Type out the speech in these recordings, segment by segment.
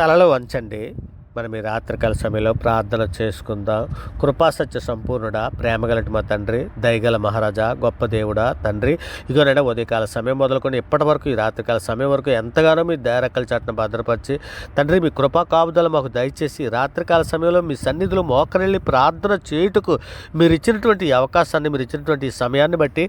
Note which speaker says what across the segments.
Speaker 1: తలలో వంచండి. మనం ఈ రాత్రికాల సమయంలో ప్రార్థన చేసుకుందాం. కృపాసత్య సంపూర్ణుడా ప్రేమగలటి మా తండ్రి దయగల మహారాజా గొప్ప దేవుడా తండ్రి. ఇగోనైనా ఉదయకాల సమయం మొదలుకొని ఇప్పటి వరకు ఈ రాత్రికాల సమయం వరకు ఎంతగానో మీ దయరక్కల చాటును భద్రపరిచి తండ్రి మీ కృపా కాపుదలు మాకు దయచేసి రాత్రికాల సమయంలో మీ సన్నిధిలో మోకరెళ్ళి ప్రార్థన చేయుటకు మీరు ఇచ్చినటువంటి అవకాశాన్ని మీరు ఇచ్చినటువంటి సమయాన్ని బట్టి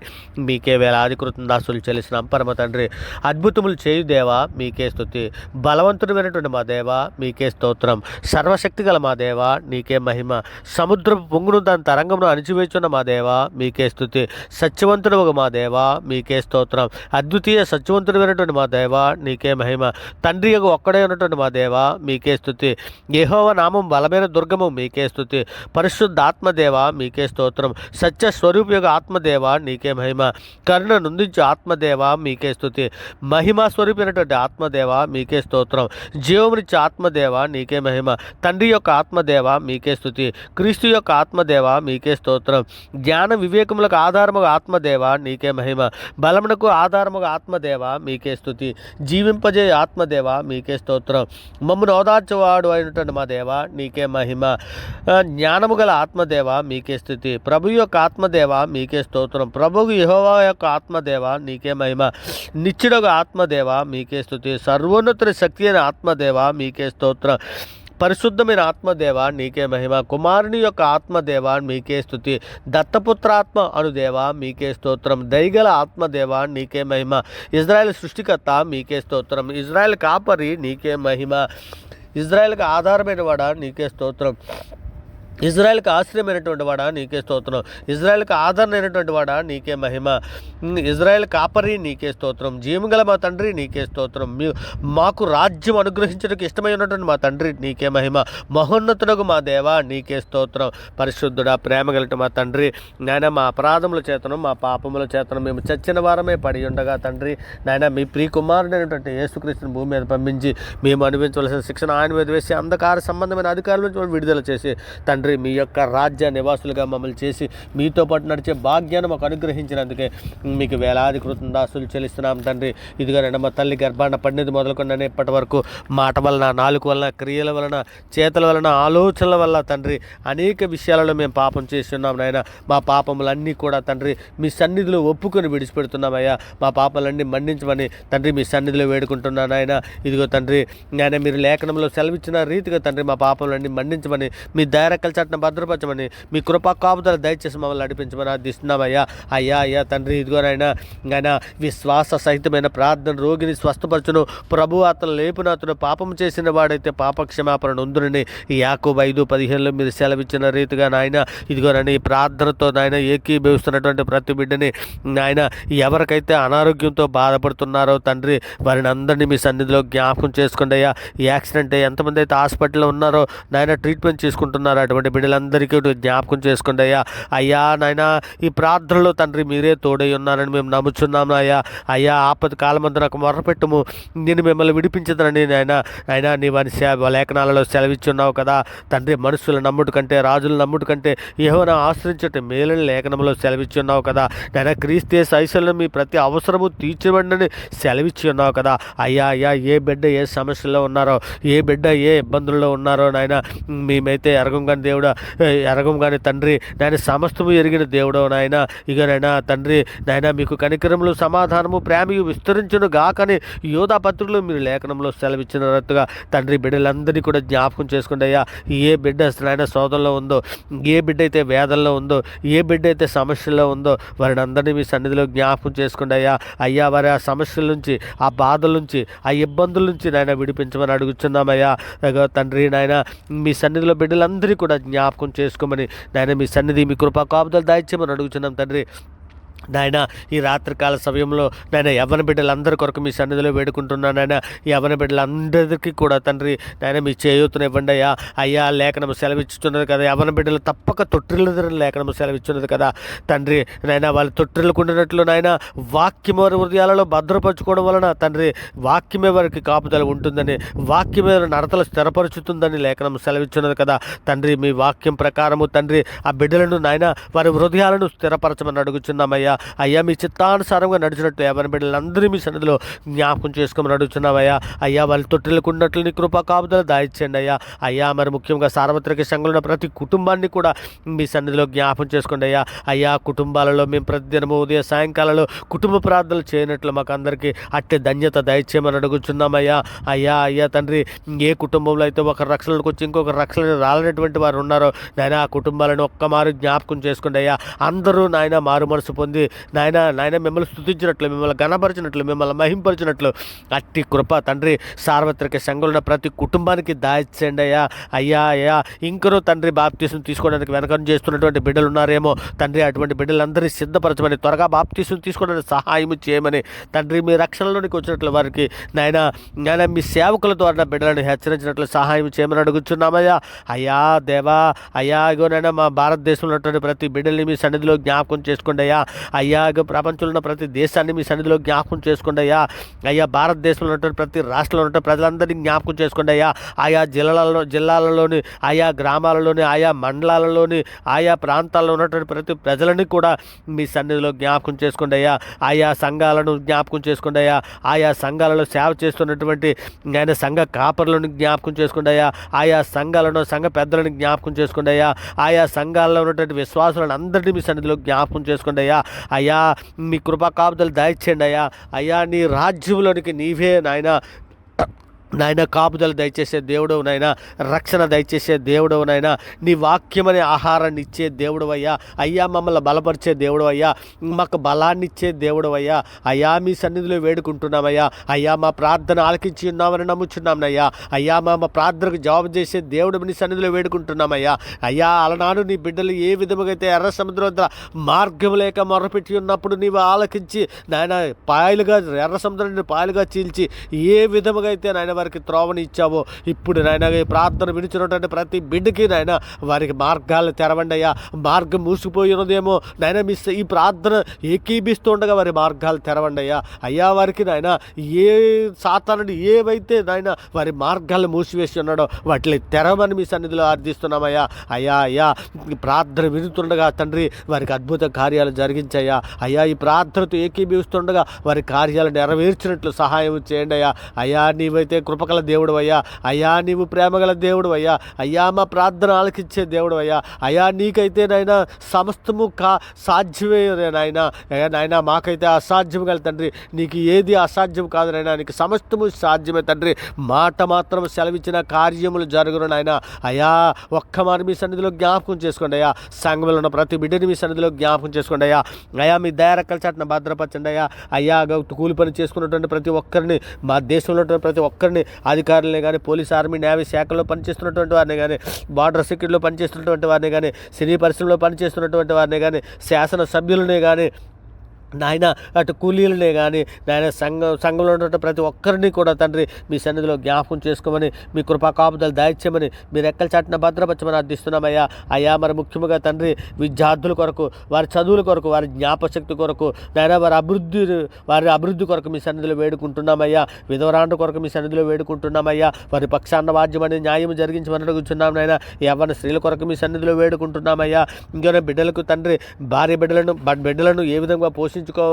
Speaker 1: మీకే వేలాది కృతందాసులు చెల్లిసిన పరమ తండ్రి అద్భుతములు చేయు దేవా మీకే స్థుతి బలవంతుడమైనటువంటి మా దేవా మీకే స్తోత్రం. సర్వశక్తి గల మా దేవా నీకే మహిమ. సముద్రపు పొంగును దాని తరంగమును అణిచివేచున్న మా దేవ మీకే స్థుతి. సత్యవంతుడు ఒక మా దేవా మీకే స్తోత్రం. అద్వితీయ సత్యవంతుడైనటువంటి మా దేవా నీకే మహిమ. తండ్రి యొక్క ఒక్కడే ఉన్నటువంటి మా దేవా మీకే స్థుతి. యహోవ నామం బలమైన దుర్గము మీకే స్థుతి. పరిశుద్ధాత్మదేవ మీకే స్తోత్రం. సత్య స్వరూప ఆత్మదేవ నీకే మహిమ. కరుణ నుందించు ఆత్మదేవ మీకే స్థుతి. మహిమ స్వరూపినటువంటి ఆత్మదేవ మీకే స్తోత్రం. జీవమునిచ్చే ఆత్మదేవ నీకే మహిమ. తండ్రి యొక్క ఆత్మదేవ మీకే స్థుతి క్రీస్తు యొక్క ఆత్మదేవ మీకే స్తోత్రం. జ్ఞాన వివేకములకు ఆధారముగా ఆత్మదేవ నీకే మహిమ. బలమునకు ఆధారముగా ఆత్మదేవ మీకే స్థుతి జీవింపజే ఆత్మదేవ మీకే స్తోత్రం. మమ్మను ఓదార్చేవాడు అయినటువంటి మా దేవ నీకే మహిమ. జ్ఞానము గల ఆత్మదేవ మీకే స్థుతి ప్రభు యొక్క ఆత్మదేవ మీకే స్తోత్రం. ప్రభువు యహోవా యొక్క ఆత్మదేవ నీకే మహిమ. నిచ్చుడగ ఆత్మదేవ మీకే స్థుతి సర్వోన్నతుని శక్తి అయిన ఆత్మదేవ మీకే స్తోత్రం. పరిశుద్ధమైన ఆత్మదేవ నీకే మహిమ. కుమారుని యొక్క ఆత్మదేవ మీకే స్థుతి దత్తపుత్రాత్మ అనుదేవ మీకే స్తోత్రం. దైగల ఆత్మదేవ నీకే మహిమ. ఇజ్రాయెల్ సృష్టికర్త మీకే స్తోత్రం. ఇజ్రాయెల్ కాపరి నీకే మహిమ. ఇజ్రాయెల్కి ఆధారమైన వాడ నీకే స్తోత్రం. ఇజ్రాయెల్కి ఆశ్రయమైనటువంటి వాడా? నీకే స్తోత్రం. ఇజ్రాయెల్కి ఆదరణైనటువంటి వాడా? నీకే మహిమ. ఇజ్రాయెల్ కాపరి నీకే స్తోత్రం. జీవగల మా తండ్రి నీకే స్తోత్రం. మీ మాకు రాజ్యం అనుగ్రహించడానికి ఇష్టమై ఉన్నటువంటి మా తండ్రి నీకే మహిమ. మహోన్నతుడకు మా దేవా నీకే స్తోత్రం. పరిశుద్ధుడా ప్రేమ మా తండ్రి. నాయన మా అపరాధముల చేతను మా పాపముల చేతను మేము చచ్చిన వారమే పడి ఉండగా తండ్రి. నాయన మీ ప్రియ కుమారుడైనటువంటి యేసుక్రీస్తుని భూమి మీద పంపించి మేము అనుభవించవలసిన శిక్షణ ఆయన మీద వేసి అంధకార సంబంధమైన అధికారుల నుంచి విడుదల చేసి తండ్రి తండ్రి మీ యొక్క రాజ్య నివాసులుగా మమ్మల్ని చేసి మీతో పాటు నడిచే భాగ్యాన్ని మాకు అనుగ్రహించినందుకే మీకు వేలాది కృతందాసులు చెల్లిస్తున్నాం తండ్రి. ఇదిగో మా తల్లి గర్భాన పడినది మొదలుకొండనే ఇప్పటి వరకు మాట వలన నాలుగు వలన క్రియల వలన చేతల వలన ఆలోచనల వల్ల తండ్రి అనేక విషయాలలో మేము పాపం చేస్తున్నాం నాయన. మా పాపములన్నీ కూడా తండ్రి మీ సన్నిధిలో ఒప్పుకొని విడిచిపెడుతున్నామయ్యా మా పాపలన్నీ మన్నించమని తండ్రి మీ సన్నిధిలో వేడుకుంటున్నాను ఆయన ఇదిగో తండ్రి నాయన మీరు లేఖనంలో సెలవిచ్చిన రీతిగా తండ్రి మా పాపములన్నీ మన్నించమని మీ దైరక్కల చట్టం భద్రపరచమని మీ కృపా కాపుదల దయచేసి మమ్మల్ని నడిపించమని అర్థిస్తున్నామయ్యా అయ్యా అయ్యా తండ్రి ఇదిగోనైనా ఆయన విశ్వాస సహితమైన ప్రార్థన రోగిని స్వస్థపరచును. ప్రభు అతను లేపున అతను పాపం చేసిన వాడైతే పాప క్షమాపణ ఉందునని యాకు ఐదు పదిహేనులో మీరు సెలవిచ్చిన రీతిగా నాయన ఇదిగోనని ప్రార్థనతో నాయన ఏకీభవిస్తున్నటువంటి ప్రతి బిడ్డని నాయన ఎవరికైతే అనారోగ్యంతో బాధపడుతున్నారో తండ్రి వారిని అందరినీ మీ సన్నిధిలో జ్ఞాపకం చేసుకుండయ్యా ఈ యాక్సిడెంట్ అయ్యి ఎంతమంది అయితే హాస్పిటల్లో ఉన్నారో నాయన ట్రీట్మెంట్ చేసుకుంటున్నారు అటువంటి బిడ్డలందరికీ జ్ఞాపకం చేసుకోండి అయ్యా. అయ్యా నాయన ఈ ప్రార్థనలో తండ్రి మీరే తోడై ఉన్నారని మేము నమ్ముచున్నాము అయ్యా అయ్యా ఆపద కాలమంతా నాకు మొరపెట్టుము. నేను మిమ్మల్ని విడిపించదనని నాయన. ఆయన నీ వారి లేఖనాలలో సెలవిచ్చున్నావు కదా. తండ్రి మనుషుల నమ్ముడు కంటే రాజుల నమ్ముడు కంటే ఏమైనా ఆశ్రయించట మేలని లేఖనంలో సెలవిచ్చున్నావు కదా. నాయన క్రీస్తే సైసలను మీ ప్రతి అవసరము తీర్చబడినని సెలవిచ్చి ఉన్నావు కదా. అయ్యా అయ్యా ఏ బిడ్డ ఏ సమస్యల్లో ఉన్నారో ఏ బిడ్డ ఏ ఇబ్బందుల్లో ఉన్నారో నాయన మేమైతే ఎరగం కానీ దేవుడా ఎరగం తండ్రి నాయన సమస్తము ఎరిగిన దేవుడవు నాయన. ఇక నాయన తండ్రి నాయన మీకు కనికరములు సమాధానము ప్రేమయు విస్తరించును గాకని యోధా పత్రికలు మీరు లేఖనంలో సెలవిచ్చినట్టుగా తండ్రి బిడ్డలందరినీ కూడా జ్ఞాపకం చేసుకోండి అయ్యా. ఏ బిడ్డ నాయన సోదరులో ఉందో ఏ బిడ్డ అయితే వేదనలో ఉందో ఏ బిడ్డ అయితే సమస్యలో ఉందో వారిని అందరినీ మీ సన్నిధిలో జ్ఞాపకం చేసుకోండి అయ్యా. అయ్యా వారి ఆ సమస్యల నుంచి ఆ బాధల నుంచి ఆ ఇబ్బందుల నుంచి నాయన విడిపించమని అడుగుతున్నామయ్యా తండ్రి నాయన మీ సన్నిధిలో బిడ్డలందరినీ కూడా జ్ఞాపకం చేసుకోమని నాయన మీ సన్నిధి మీ కృపా కాపుదలు దాయిచ్చేమని అడుగుచున్నాం తండ్రి. నాయన ఈ రాత్రికాల సమయంలో నాయన యవన బిడ్డలందరి కొరకు మీ సన్నిధిలో వేడుకుంటున్నాను నాయన. యవన బిడ్డలందరికీ కూడా తండ్రి నాయన మీ చేయూతను ఇవ్వండి అయ్యా. అయ్యా లేఖనము సెలవిచ్చుతున్నది కదా. యవన బిడ్డలు తప్పక తొట్టిల్లని లేఖనము సెలవిచ్చున్నది కదా. తండ్రి నాయన వాళ్ళు తొట్టిల్లుకుంటున్నట్లు నాయన వాక్యము వారి హృదయాలలో భద్రపరచుకోవడం వలన తండ్రి వాక్యమే వారికి కాపుదల ఉంటుందని వాక్యమే నడతలు స్థిరపరుచుతుందని లేఖనం సెలవిచ్చున్నది కదా. తండ్రి మీ వాక్యం ప్రకారము తండ్రి ఆ బిడ్డలను నాయన వారి హృదయాలను స్థిరపరచమని అడుగుచున్నామయ్యా. అయ్యా. మీ చిత్తానుసారంగా నడిచినట్లు ఎవరి బిడ్డలందరినీ మీ సన్నిధిలో జ్ఞాపకం చేసుకోమని అడుగుతున్నావయ్యా అయ్యా వాళ్ళ తొట్టెలకు ఉన్నట్లు నీ కృపా కాపుదలు దాయిచ్చండి అయ్యా. అయ్యా మరి ముఖ్యంగా సార్వత్రిక సంఘంలో ఉన్న ప్రతి కుటుంబాన్ని కూడా మీ సన్నిధిలో జ్ఞాపకం చేసుకోండి అయ్యా. అయ్యా కుటుంబాలలో మేము ప్రతిదినము ఉదయ సాయంకాలంలో కుటుంబ ప్రార్థనలు చేయనట్లు మాకు అందరికీ అట్టి ధన్యత దయచేయమని అడుగుతున్నామయ్యా అయ్యా. అయ్యా తండ్రి ఏ కుటుంబంలో అయితే ఒక రక్షణకు వచ్చి ఇంకొక రక్షణ రాలనటువంటి వారు ఉన్నారో నాయన ఆ కుటుంబాలను ఒక్క మారు జ్ఞాపకం చేసుకోండి అయ్యా. అందరూ నాయన మారు మనసు పొంది నాయన నాయన మిమ్మల్ని స్థుతించినట్లు మిమ్మల్ని గణపరిచినట్లు మిమ్మల్ని మహింపరిచినట్లు. అట్టి కృప తండ్రి సార్వత్రిక సంఘంలో ప్రతి కుటుంబానికి దాయిచ్చండి అయ్యా. అయ్యా అయ్యా ఇంకనూ తండ్రి బాప్తీసం తీసుకోవడానికి వెనకం చేస్తున్నటువంటి బిడ్డలు ఉన్నారేమో. తండ్రి అటువంటి బిడ్డలందరినీ సిద్ధపరచమని త్వరగా బాప్తీసం తీసుకోవడానికి సహాయం చేయమని తండ్రి మీ రక్షణలోనికి వచ్చినట్లు వారికి నాయన నాయన మీ సేవకుల ద్వారా బిడ్డలను హెచ్చరించినట్లు సహాయం చేయమని అడుగుతున్నామయ్యా అయ్యా దేవా అయ్యా ఇగోనైనా మా భారతదేశంలో ఉన్నటువంటి ప్రతి బిడ్డల్ని మీ సన్నిధిలో జ్ఞాపకం చేసుకోండి అయ్యా. అయ్యా ప్రపంచంలో ఉన్న ప్రతి దేశాన్ని మీ సన్నిధిలో జ్ఞాపకం చేసుకోండి అయ్యా. అయ్యా భారతదేశంలో ఉన్నటువంటి ప్రతి రాష్ట్రంలో ఉన్నటువంటి ప్రజలందరినీ జ్ఞాపకం చేసుకోండి అయ్యా. ఆయా జిల్లాలలో జిల్లాలలోని ఆయా గ్రామాలలోని ఆయా మండలాలలోని ఆయా ప్రాంతాల్లో ఉన్నటువంటి ప్రతి ప్రజలని కూడా మీ సన్నిధిలో జ్ఞాపకం చేసుకోండి అయ్యా. ఆయా సంఘాలను జ్ఞాపకం చేసుకోండి అయ్యా. ఆయా సంఘాలలో సేవ చేస్తున్నటువంటి ఆయన సంఘ కాపర్లను జ్ఞాపకం చేసుకోండి అయ్యా. ఆయా సంఘాలను సంఘ పెద్దలను జ్ఞాపకం చేసుకోండి అయ్యా. ఆయా సంఘాల్లో ఉన్నటువంటి విశ్వాసులను అందరినీ మీ సన్నిధిలో జ్ఞాపకం చేసుకోండి అయ్యా. అయ్యా మీ కృపా కాపుదలు దయచేయండి అయ్యా. అయ్యా నీ రాజ్యంలోనికి నీవే నాయన. నాయన కాపుదలు దయచేసే దేవుడు నాయన రక్షణ దయచేసే దేవుడవు నాయన నీ వాక్యమనే ఆహారాన్ని ఇచ్చే దేవుడు అయ్యా అయ్యా మమ్మల్ని బలపరిచే దేవుడు అయ్యా మాకు బలాన్ని ఇచ్చే దేవుడు అయ్యా అయ్యా మీ సన్నిధిలో వేడుకుంటున్నామయ్యా. అయ్యా మా ప్రార్థన ఆలకించి ఉన్నామని నమ్ముచున్నామయ్యా అయ్యా మా మా ప్రార్థనకు జవాబు చేసే దేవుడు నీ సన్నిధిలో వేడుకుంటున్నామయ్యా. అయ్యా అలనాడు నీ బిడ్డలు ఏ విధముగా అయితే ఎర్ర సముద్రం వద్ద మార్గం లేక మొరపెట్టి ఉన్నప్పుడు నీవు ఆలకించి నాయన పాయలుగా ఎర్ర సముద్రాన్ని పాయలుగా చీల్చి ఏ విధముగా అయితే నాయన వారికి త్రోవని ఇచ్చావో? ఇప్పుడు నాయన ఈ ప్రార్థన వినిచినటువంటి ప్రతి బిడ్డకి నాయన వారికి మార్గాలు తెరవండి అయ్యా. మార్గం మూసిపోయి ఉన్నదేమో? నాయన మిస్ ఈ ప్రార్థన ఏకీభిస్తుండగా వారి మార్గాలు తెరవండి అయ్యా. అయ్యా వారికి నాయన ఏ సాతానుడు ఏవైతే నాయన వారి మార్గాలు మూసివేసి ఉన్నాడో వాటిని తెరవని మీ సన్నిధిలో ఆర్థిస్తున్నామయ్యా అయ్యా. అయ్యా ప్రార్థన వినుతుండగా తండ్రి వారికి అద్భుత కార్యాలు జరిగించయ్యా. అయ్యా ఈ ప్రార్థనతో ఏకీభవిస్తుండగా వారి కార్యాలు నెరవేర్చినట్లు సహాయం చేయండి అయ్యా. అయ్యా నీవైతే కృపగల దేవుడు అయ్యా అయ్యా నీవు ప్రేమగల దేవుడు అయ్యా అయ్యా మా ప్రార్థన ఆలకించే దేవుడు అయ్యా అయ్యా నీకైతే నాయన సమస్తము కా సాధ్యమే నాయన. అయ్యా నాయన మాకైతే అసాధ్యం గల తండ్రి. నీకు ఏది అసాధ్యం కాదు నాయన. నీకు సమస్తము సాధ్యమే తండ్రి. మాట మాత్రం సెలవిచ్చిన కార్యములు జరుగును నాయన. అయ్యా ఒక్క మారు మీ సన్నిధిలో జ్ఞాపకం చేసుకోండి అయ్యా. సంఘంలో ఉన్న ప్రతి బిడ్డని మీ సన్నిధిలో జ్ఞాపకం చేసుకోండి అయ్యా. అయ్యా మీ దయారెక్కల చాటున భద్రపరచండి అయ్యా. అయ్యా కూలి పని చేసుకున్నటువంటి ప్రతి ఒక్కరిని మా దేశంలో ప్రతి ఒక్కరిని అధికారులని కానీ పోలీస్ ఆర్మీ నేవీ శాఖలో పనిచేస్తున్నటువంటి వారిని కానీ బార్డర్ సెక్యూరిటీలో పనిచేస్తున్నటువంటి వారిని కానీ సినీ పరిశ్రమలో పనిచేస్తున్నటువంటి వారిని కానీ శాసన సభ్యులని కానీ నాయన అటు కూలీలనే కానీ నాయన సంఘం సంఘంలో ఉన్నటువంటి ప్రతి ఒక్కరిని కూడా తండ్రి మీ సన్నిధిలో జ్ఞాపకం చేసుకోమని మీ కృపా కాపుదలు దాయిచ్చామని మీరు ఎక్కల చాటిన భద్రపరచమని అర్థిస్తున్నామయ్యా. అయ్యా మరి ముఖ్యంగా తండ్రి విద్యార్థుల కొరకు వారి చదువుల కొరకు వారి జ్ఞాపశక్తి కొరకు నాయన వారి అభివృద్ధి వారి అభివృద్ధి కొరకు మీ సన్నిధిలో వేడుకుంటున్నామయ్యా. విధవరాండ కొరకు మీ సన్నిధిలో వేడుకుంటున్నామయ్యా. వారి పక్షాన్న వాద్యమని న్యాయం జరిగించమని కూర్చున్నాం నాయన. ఎవరిని స్త్రీల కొరకు మీ సన్నిధిలో వేడుకుంటున్నామయ్యా. ఇంకా బిడ్డలకు తండ్రి భార్య బిడ్డలను బిడ్డలను ఏ విధంగా పోషించుకో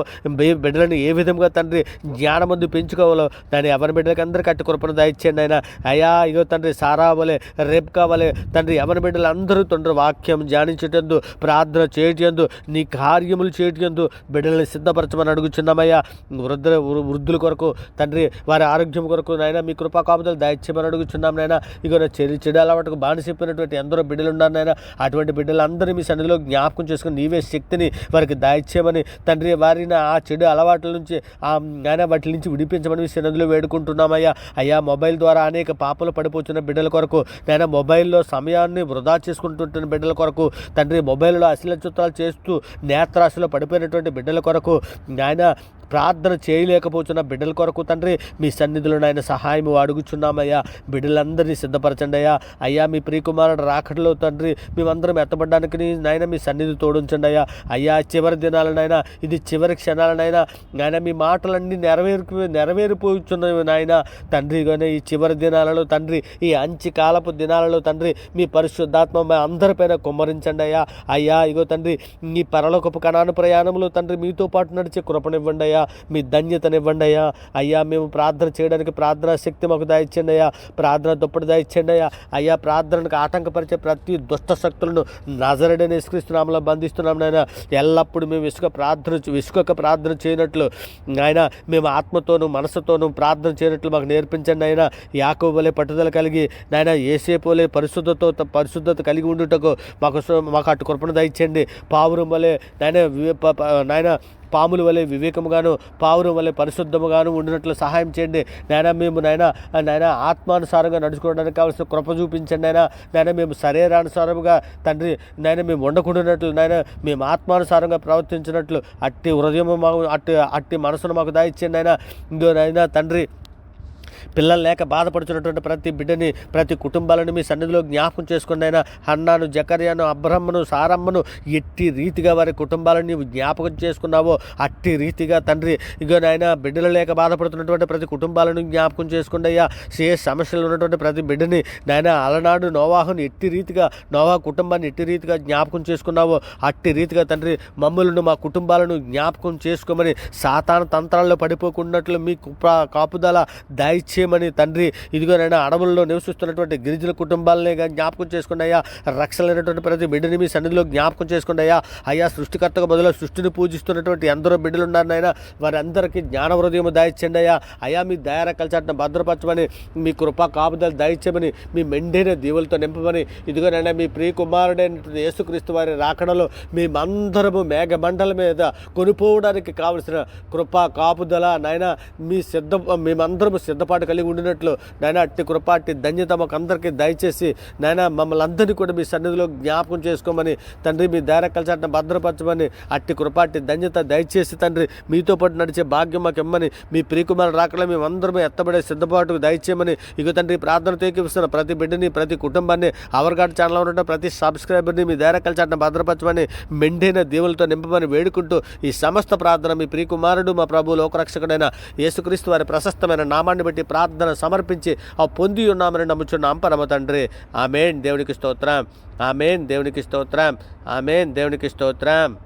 Speaker 1: బిడ్డలను ఏ విధంగా తండ్రి జ్ఞానమందు పెంచుకోవాలో దాన్ని ఎవరి బిడ్డలకి అందరూ కట్టి కృపను దాయిచ్చండి ఆయన. అయ్యా ఇగో తండ్రి సారా వలె రేపు కావాలి తండ్రి ఎవరి బిడ్డలు అందరూ తండ్రి వాక్యం ధ్యానించేటందు ప్రార్థన చేయటందు నీ కార్యములు చేయటందు బిడ్డల్ని సిద్ధపరచమని అడుగుచున్నామయ్యా. వృద్ధ వృ- వృద్ధుల కొరకు తండ్రి వారి ఆరోగ్యం కొరకు నాయన మీ కృపా కాపుదలు దాయిచ్చమని అడుగుచున్నాం నాయన. ఇగో నా చెడు చెడు అలవాటుకు బాని చెప్పినటువంటి ఎందరో బిడ్డలు ఉన్నారు నాయన. అటువంటి బిడ్డలందరూ మీ సన్నిధిలో జ్ఞాపకం చేసుకుని నీవే శక్తిని వారికి దాయిచ్చేయమని తండ్రి వారిన ఆ చెడు అలవాట్ల నుంచి ఆ ఆయన వాటి నుంచి విడిపించమని మీ వేడుకుంటున్నామయ్యా. అయ్యా మొబైల్ ద్వారా అనేక పాపలు పడిపోతున్న బిడ్డల కొరకు నేను మొబైల్లో సమయాన్ని వృధా చేసుకుంటుంటున్న బిడ్డల కొరకు తండ్రి మొబైల్లో అశ్లచిత్రాలు చేస్తూ నేత్రాశలో పడిపోయినటువంటి బిడ్డల కొరకు నాయన ప్రార్థన చేయలేకపోతున్న బిడ్డల కొరకు తండ్రి మీ సన్నిధిలో నాయన సహాయం అడుగుచున్నామయ్యా. బిడ్డలందరినీ సిద్ధపరచండి అయ్యా. అయ్యా మీ ప్రియకుమారుడు రాకడలో తండ్రి మేమందరం ఎత్తబడ్డానికి నాయన మీ సన్నిధి తోడుంచండి అయ్యా. అయ్యా చివరి దినాలనైనా ఇది చివరి క్షణాలనైనా నాయన మీ మాటలన్నీ నెరవేరు నెరవేరిపోతున్నవి నాయన. తండ్రి ఈ చివరి దినాలలో తండ్రి ఈ అంచి కాలపు దినాలలో తండ్రి మీ పరిశుద్ధాత్మ అందరిపైన కుమ్మరించండి అయ్యా. అయ్యా ఇగో తండ్రి మీ పరలోకపు కణాను ప్రయాణంలో తండ్రి మీతో పాటు నడిచే కృపనివ్వండి అయ్యా. మీ ధన్యతనివ్వండి అయ్యా. అయ్యా మేము ప్రార్థన చేయడానికి ప్రార్థనా శక్తి మాకు దాయిచ్చండి అయ్యా. ప్రార్థన దుప్పటి దాయిచ్చండి అయ్యా. అయ్యా ప్రార్థనకు ఆటంకపరిచే ప్రతి దుష్ట శక్తులను నజరడని నిష్కరిస్తున్నాములో బంధిస్తున్నాం నాయన. ఎల్లప్పుడూ మేము ఇసుక ప్రార్థన విసుకొక ప్రార్థన చేయనట్లు. ఆయన మేము ఆత్మతోనూ మనసుతోనూ ప్రార్థన చేయనట్లు మాకు నేర్పించండి ఆయన యాకో వలె పట్టుదల కలిగి నాయన ఏసేపు వలె పరిశుద్ధతో పరిశుద్ధత కలిగి ఉండుటకు మాకు మాకు అటు కృపణ దయచండి పావురం వలె నాయన నాయన పాముల వలె వివేకముగాను పావురం వలె పరిశుద్ధముగాను ఉండినట్లు సహాయం చేయండి. నాయన మేము నాయన నాయన ఆత్మానుసారంగా నడుచుకోవడానికి కావాల్సిన కృప చూపించండి నాయన. నాయన మేము శరీరానుసారముగా తండ్రి నాయన మేము ఉండకుండానట్లు నాయన మేము ఆత్మానుసారంగా ప్రవర్తించినట్లు అట్టి హృదయము మాకు అట్టి అట్టి మనసును మాకు దాయిచ్చండి నాయన. ఇంకో నాయన తండ్రి పిల్లలు లేక బాధపడుతున్నటువంటి ప్రతి బిడ్డని ప్రతి కుటుంబాలను మీ సన్నిధిలో జ్ఞాపకం చేసుకున్నైనా హన్నాను జకర్యాను అబ్రహ్మను సారమ్మను ఎట్టి రీతిగా వారి కుటుంబాలను నీవు జ్ఞాపకం చేసుకున్నావో అట్టి రీతిగా తండ్రి ఇగో నాయన బిడ్డలు లేక బాధపడుతున్నటువంటి ప్రతి కుటుంబాలను జ్ఞాపకం చేసుకుంటే ఏ సమస్యలు ఉన్నటువంటి ప్రతి బిడ్డని నాయన అలనాడు నోవాహును ఎట్టి రీతిగా నోవా కుటుంబాన్ని ఎట్టి రీతిగా జ్ఞాపకం చేసుకున్నావో అట్టి రీతిగా తండ్రి మమ్ములను మా కుటుంబాలను జ్ఞాపకం చేసుకోమని సాతాన తంత్రాల్లో పడిపోకున్నట్లు మీ కాపుదల కాపుదల చేయమని తండ్రి ఇదిగోనైనా అడవుల్లో నివసిస్తున్నటువంటి గిరిజన కుటుంబాలనే జ్ఞాపకం చేసుకుని అయ్యా రక్షలైనటువంటి ప్రతి బిడ్డని మీ సన్నిధిలో జ్ఞాపకం చేసుకుని అయ్యా అయ్యా సృష్టికర్తకు బదులు సృష్టిని పూజిస్తున్నటువంటి ఎందరో బిడ్డలు ఉన్నారు నాయన వారందరికీ జ్ఞాన హృదయం దాయిచ్చండి అయ్యా. అయ్యా మీ దయారకల చాటున భద్రపరచమని మీ కృపా కాపుదలు దాయిచ్చమని మీ మెండైన దీవులతో నింపమని ఇదిగోనైనా మీ ప్రియ కుమారుడైనటువంటి యేసుక్రీస్తు వారి రాకడలో మేమందరము మేఘమండల మీద కొనుపోవడానికి కావలసిన కృపా కాపుదల నాయన మీ సిద్ధ మేమందరము సిద్ధపాటు కలిగి ఉండినట్లు నాయన అట్టి కృప అట్టి ధన్యత మాకు అందరికీ దయచేసి నాయన మమ్మల్ని అందరినీ కూడా మీ సన్నిధిలో జ్ఞాపకం చేసుకోమని తండ్రి మీ దైరకల చాటున భద్రపరచమని అట్టి కృప అట్టి ధన్యత దయచేసి తండ్రి మీతో పాటు నడిచే భాగ్యం మాకు ఇమ్మని మీ ప్రియకుమారు మేము మేమందరము ఎత్తబడే సిద్ధపాటుకు దయచేయమని ఇక తండ్రి ప్రార్థన తేకిస్తున్న ప్రతి బిడ్డని ప్రతి కుటుంబాన్ని అవర్గాడ్ ఛానల్లో ఉన్న ప్రతి సబ్స్క్రైబర్ని మీ దైరకల చాటున భద్రపరచమని మెండైన దేవులతో నింపమని వేడుకుంటూ ఈ సమస్త ప్రార్థన మీ ప్రియకుమారుడు మా ప్రభు లోకరక్షకుడైన యేసుక్రీస్తు వారి ప్రశస్తమైన నామాన్ని బట్టి ప్రార్థన సమర్పించి ఆ పొంది ఉన్నామని నమ్ముచున్నాం. పరమ తండ్రి ఆమెన్. దేవునికి స్తోత్రం. ఆమెన్. దేవునికి స్తోత్రం. ఆమెన్. దేవునికి స్తోత్రం.